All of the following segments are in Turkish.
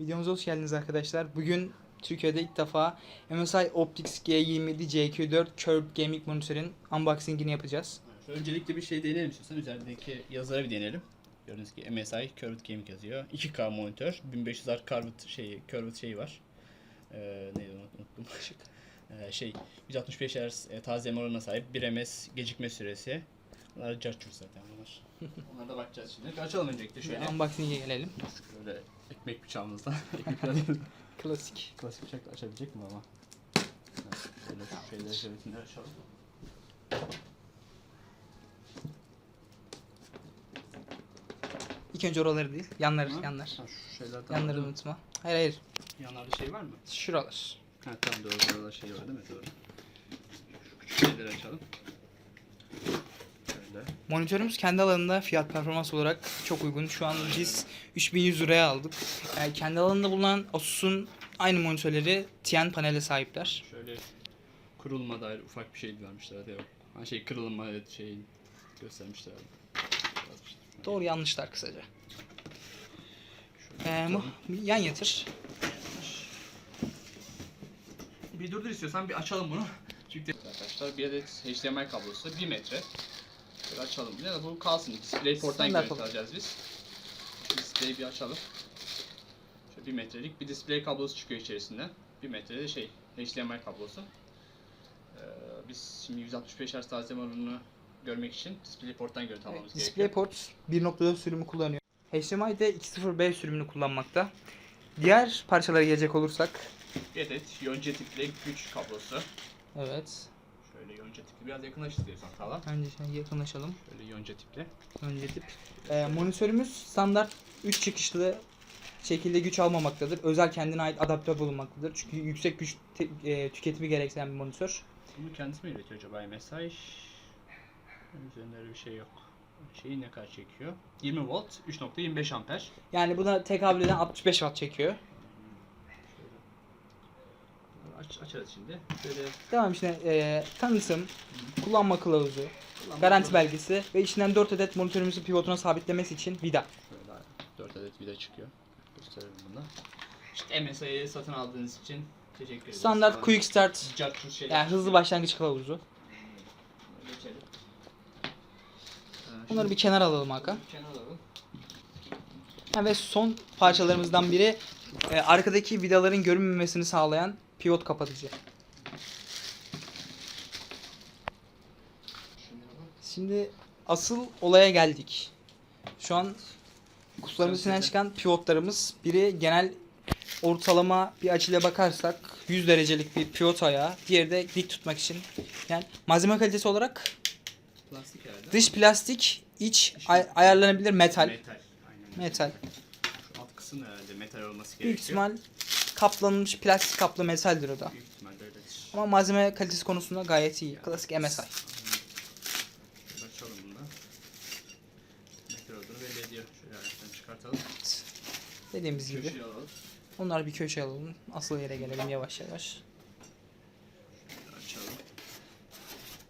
Videomuza hoş geldiniz arkadaşlar. Bugün Türkiye'de ilk defa MSI Optics G27 CQ4 Curved Gaming monitörün unboxingini yapacağız. Öncelikle bir şey deneyelim istiyorsan üzerindeki yazıları bir deneyelim. Gördüğünüz gibi MSI Curved Gaming yazıyor. 2K monitör, 1500 Hz curved şeyi, curved şeyi var. Ee, neydi unuttum. ee, şey 165 Hz e, tazeleme oranına sahip, 1 ms gecikme süresi. Bunlar carçur zaten bunlar. Onlara da bakacağız şimdi. Açalım öncelikle şöyle. Unboxing'e gelelim. Böyle ekmek bıçağımızla. ekmek Klasik. Klasik bıçakla açabilecek mi ama? Şöyle şu şeyleri şöyle açalım. İlk önce oraları değil, yanları, Hı? yanlar. Ha, şu şeylerden Yanları unutma. Hayır hayır, Yanlarda şey var mı? şuralar. Ha tamam doğru doğru şey var değil mi? Doğru. Şu küçük şeyleri açalım. Şöyle. Monitörümüz kendi alanında fiyat performans olarak çok uygun. Şu an biz 3100 liraya aldık. Yani kendi alanında bulunan Asus'un aynı monitörleri TN panele sahipler. Şöyle kurulma dair ufak bir şey vermişler hadi yok. Ha şey kırılma şey göstermişler. Doğru yanlışlar kısaca. Ee, yan yatır. Bir durdur istiyorsan bir açalım bunu. Çünkü arkadaşlar bir adet HDMI kablosu 1 metre. Şöyle açalım. Ya da bu kalsın. DisplayPort'tan görüntü alacağız biz. Display'i bir açalım. Şöyle 1 metrelik bir display kablosu çıkıyor içerisinden. 1 metrede şey HDMI kablosu. Ee, biz şimdi 165 Hz tazeleme oranını görmek için DisplayPort'tan görüntü almamız gerekiyor. DisplayPort 1.4 sürümü kullanıyor. HDMI de 2.0B sürümünü kullanmakta. Diğer parçalara gelecek olursak, Bir adet yonca tipli güç kablosu. evet. Şöyle yonca tipli biraz yakınlaş istiyorsan falan. Önce şöyle yakınlaşalım. Şöyle yonca tipli. Önce tip. Ee, monitörümüz standart 3 çıkışlı şekilde güç almamaktadır. Özel kendine ait adaptör bulunmaktadır. Çünkü yüksek güç e, tüketimi gerektiren bir monitör. Bunu kendisi mi üretiyor acaba MSI? Üzerinde öyle bir şey yok. Şeyi ne kadar çekiyor? 20 volt, 3.25 amper. Yani buna tekabül eden 65 watt çekiyor. Aç, açarız şimdi. Şöyle Devam işte e, tanıtım, kullanma kılavuzu, kullanmak garanti belgesi ve içinden 4 adet monitörümüzün pivotuna sabitlemesi için vida. Şöyle 4 adet vida çıkıyor. Gösterelim bunu. İşte MSI'yi satın aldığınız için teşekkür ederiz. Standart quick start şeyler yani hızlı başlangıç kılavuzu. Geçelim. Ee, Bunları şimdi bir kenara alalım Hakan. kenara alalım. Ha, ve son parçalarımızdan biri e, arkadaki vidaların görünmemesini sağlayan pivot kapatıcı. Şimdi asıl olaya geldik. Şu an kutularımız içinden çıkan pivotlarımız biri genel ortalama bir açıyla bakarsak 100 derecelik bir pivot ayağı. Diğeri de dik tutmak için. Yani malzeme kalitesi olarak Plastik herhalde. dış plastik, iç ay- ayarlanabilir metal. Metal. Aynen. Metal. Şu alt kısım herhalde metal olması gerekiyor. Büyük ihtimal kaplanmış plastik kaplı metaldir o da. Ama malzeme kalitesi konusunda gayet iyi. Klasik MSI. Açalım bunu da. Metal olduğunu belli ediyor. Şöyle ayaktan çıkartalım. Dediğimiz gibi. Köşeye alalım. Onları bir köşeye alalım. Asıl yere gelelim yavaş yavaş. Açalım.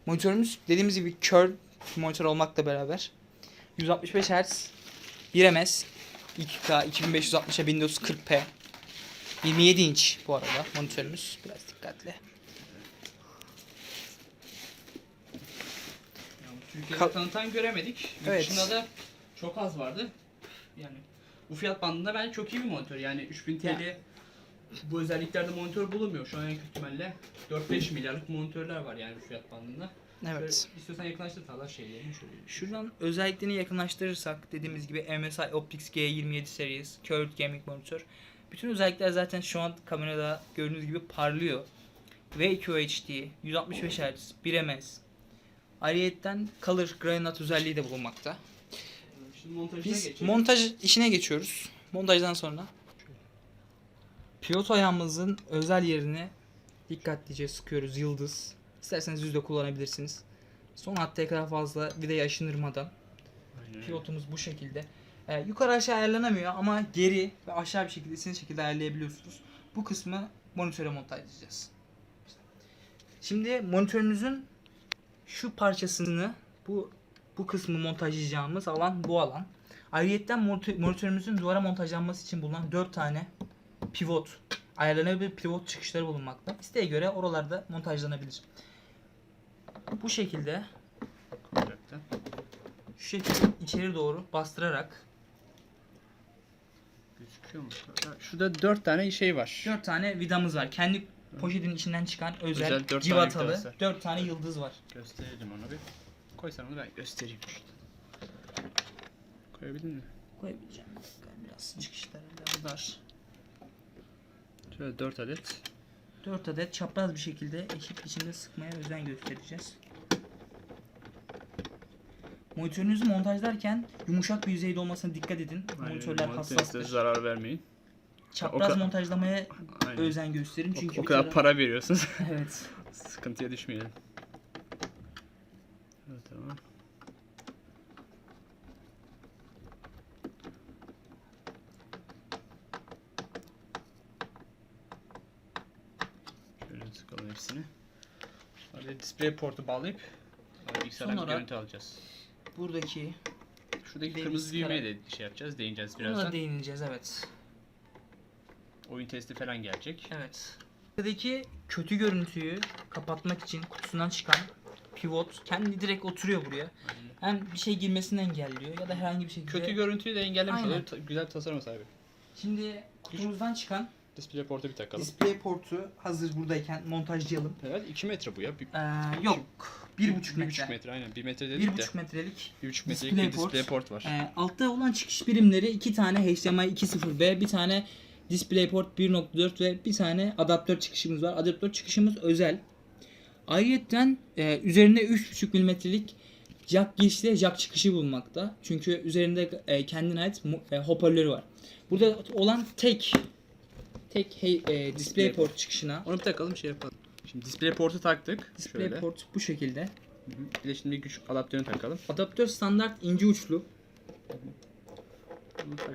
Monitörümüz dediğimiz gibi kör monitör olmakla beraber 165 Hz 1 ms 2K 2560'a 1940p 27 inç bu arada monitörümüz biraz dikkatli. Yani Türkiye'de Kal- tanıtan göremedik. Yurt Evet. dışında da çok az vardı. Yani bu fiyat bandında bence çok iyi bir monitör. Yani 3000 TL bu özelliklerde monitör bulunmuyor. Şu an en kötü ihtimalle 4-5 milyarlık monitörler var yani bu fiyat bandında. Evet. Şöyle istiyorsan yakınlaştır Talha şeylerini şöyle. Şuradan özelliklerini yakınlaştırırsak dediğimiz gibi MSI Optics G27 series Curved Gaming monitör. Bütün özellikler zaten şu an kamerada gördüğünüz gibi parlıyor. VQHD, 165 Hz, 1 ms. Ayrıyetten Color Gradient özelliği de bulunmakta. Şimdi montajına Biz geçelim. montaj işine geçiyoruz. Montajdan sonra pivot ayağımızın özel yerine dikkatlice sıkıyoruz yıldız. İsterseniz yüzde kullanabilirsiniz. Son hattaya kadar fazla vidayı aşındırmadan Aynen pivotumuz bu şekilde. Ee, yukarı aşağı ayarlanamıyor ama geri ve aşağı bir şekilde istediğiniz şekilde ayarlayabiliyorsunuz. Bu kısmı monitöre montajlayacağız. Şimdi monitörümüzün şu parçasını bu bu kısmı montajlayacağımız alan bu alan. Ayrıyetten monitö- monitörümüzün duvara montajlanması için bulunan 4 tane pivot ayarlanabilir pivot çıkışları bulunmakta. İsteğe göre oralarda montajlanabilir. Bu şekilde şu şekilde içeri doğru bastırarak Gözüküyor mu? Şurada 4 tane şey var. 4 tane vidamız var. Kendi poşetin içinden çıkan özel, Özel dört tane civatalı vidası var. 4 tane yıldız var. Gösterelim onu bir. Koy sen onu ben göstereyim. Koyabildin mi? Koyabileceğim. Biraz çıkışları biraz dar. Şöyle 4 adet. 4 adet çapraz bir şekilde eşit biçimde sıkmaya özen göstereceğiz. Monitörünüzü montajlarken yumuşak bir yüzeyde olmasına dikkat edin. Monitörler Monitörünüze hassastır. zarar vermeyin. Çapraz O montajlamaya Aynen. özen gösterin O- çünkü o, bir kadar kere- para veriyorsunuz. Evet. Sıkıntıya düşmeyelim. Evet, tamam. Şöyle sıkalım hepsini. Hadi display portu bağlayıp bilgisayardan görüntü alacağız. Buradaki Şuradaki Deniz kırmızı düğmeye de şey yapacağız, değineceğiz buna birazdan. da değineceğiz evet. Oyun testi falan gelecek. Evet. Buradaki kötü görüntüyü kapatmak için kutusundan çıkan pivot kendi direkt oturuyor buraya. Hem bir şey girmesini engelliyor ya da herhangi bir şekilde. Kötü görüntüyü de engellemiş Aynen. oluyor. Ta- güzel tasarım sahibi. Şimdi kutumuzdan çıkan Display portu bir takalım. display portu hazır buradayken montajlayalım. Evet 2 metre bu ya. Bir, Ee, yok. 1,5 bir metre. buçuk metre aynen. 1 metre dedik de. 1,5 metrelik 1,5 metrelik display bir display port. port var. Ee, altta olan çıkış birimleri iki tane HDMI 2.0B, bir tane DisplayPort 1.4 ve bir tane adaptör çıkışımız var. Adaptör çıkışımız özel. Ayrıca e, üzerinde 3.5 mm'lik jack girişi ve jack çıkışı bulunmakta. Çünkü üzerinde e, kendine ait e, hoparlörü var. Burada olan tek tek hey, e, DisplayPort çıkışına Onu bir takalım şey yapalım. Şimdi display portu taktık. Şöyle. DisplayPort bu şekilde. Hı hı. Bir de şimdi güç adaptörünü takalım. Adaptör standart ince uçlu.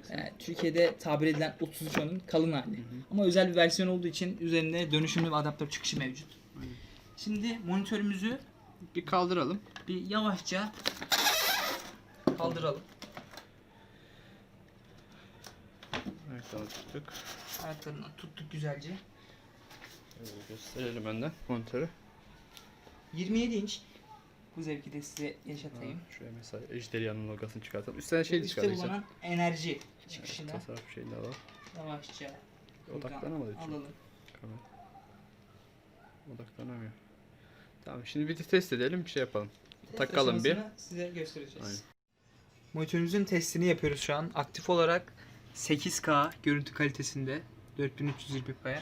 Yani Türkiye'de tabir edilen 33 onun kalın hali. Ama özel bir versiyon olduğu için üzerinde dönüşümlü bir adaptör çıkışı mevcut. Aynen. Şimdi monitörümüzü Bir kaldıralım. bir yavaşça kaldıralım. Evet tuttuk. Ayaklarından tuttuk güzelce. Şöyle gösterelim önden monitörü. 27 inç. Bu zevki de size yaşatayım. Şöyle mesela Ejderhan'ın logosunu çıkartalım. Üstten şey Üstte çıkaracağız. bulunan enerji çıkışına Tasarruf şeyini alalım. yavaşça Odaklanamadı alalım. Kamera. Odaklanamıyor. Tamam şimdi bir de test edelim bir şey yapalım. Test Takalım bir. Size göstereceğiz. Aynen. Monitörümüzün testini yapıyoruz şu an. Aktif olarak 8K görüntü kalitesinde 4320p.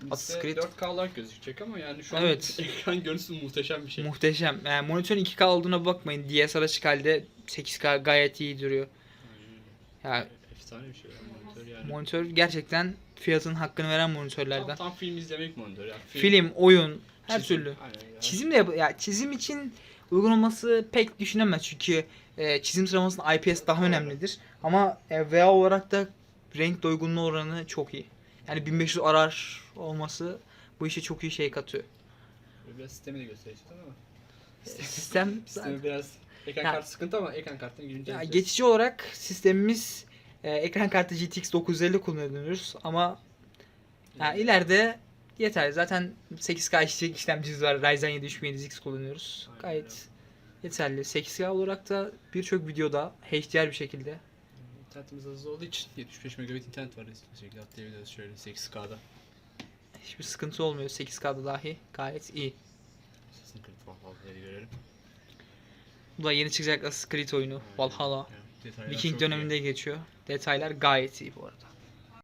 Şimdi Assassin's size Creed. 4K olarak gözükecek ama yani şu an Evet. ekran görüntüsü muhteşem bir şey. Muhteşem. Yani monitörün 2K olduğuna bakmayın. DSLR açık halde 8K gayet iyi duruyor. Aynen. Ya Efsane bir şey ya monitör yani. monitör gerçekten fiyatın hakkını veren tam, monitörlerden. tam film izlemek monitör ya. Film, oyun, her çizim. türlü. Aynen ya. Çizim de ya çizim için uygun olması pek düşünemez çünkü e, çizim sıralamasında IPS daha önemlidir. Ama e, VA olarak da renk doygunluğu oranı çok iyi. Yani 1500 arar olması bu işe çok iyi şey katıyor. Biraz sistemi de göstereceğiz ama. Sistem Sistemi biraz ekran Ya- kartı sıkıntı ama ekran Ya düzeliriz. geçici olarak sistemimiz e, ekran kartı GTX 950 kullanıyoruz ama ya ileride yeter. Zaten 8K işleyecek işlemcimiz var. Ryzen 7 3700X kullanıyoruz. Aynen Gayet yeterli. 8K olarak da birçok videoda HDR bir şekilde İnternetimiz hızlı olduğu için 75 megabit internet var bu şekilde atlayabiliyoruz şöyle 8K'da. hiçbir sıkıntı olmuyor. 8K'da dahi gayet iyi. Assassin's Creed Valhalla'yı görelim. Bu da yeni çıkacak Assassin's Creed oyunu. Valhalla. Detaylar Viking çok iyi. döneminde geçiyor. Detaylar gayet iyi bu arada.